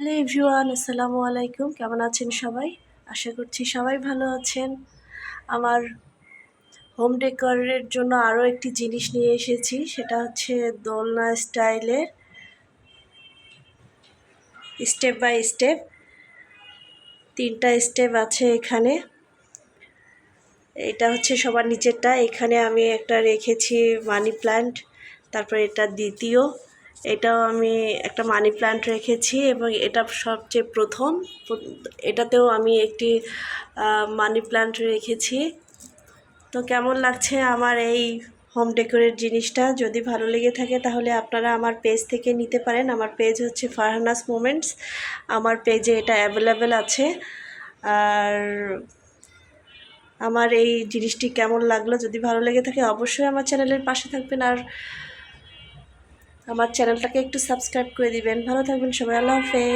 Hello everyone, আসসালামু আলাইকুম। কেমন আছেন সবাই? আশা করছি সবাই ভালো আছেন। আমার হোম ডেকোরের জন্য আরও একটি জিনিস নিয়ে এসেছি, সেটা হচ্ছে দোলনা স্টাইলের স্টেপ বাই স্টেপ তিনটা স্টেপ আছে এখানে। এটা হচ্ছে সবার নিচেরটা। এখানে আমি একটা রেখেছি মানি প্ল্যান্ট তারপর এটা দ্বিতীয়। এটাও আমি একটা মানি প্ল্যান্ট রেখেছি এবং এটা সবচেয়ে প্রথম। এটাতেও আমি একটি মানি প্ল্যান্ট রেখেছি। তো কেমন লাগছে আমার এই হোম ডেকোরের জিনিসটা? যদি ভালো লেগে থাকে তাহলে আপনারা আমার পেজ থেকে নিতে পারেন। আমার পেজ হচ্ছে ফারহানাস মোমেন্টস আমার পেজে এটা অ্যাভেলেবেল আছে। আর আমার এই জিনিসটি কেমন লাগল? যদি ভালো লেগে থাকে অবশ্যই আমার চ্যানেলের পাশে থাকবেন। আর আমার চ্যানেলটাকে একটু সাবস্ক্রাইব করে দিবেন। ভালো থাকবেন সবাই আল্লাহ হাফেজ।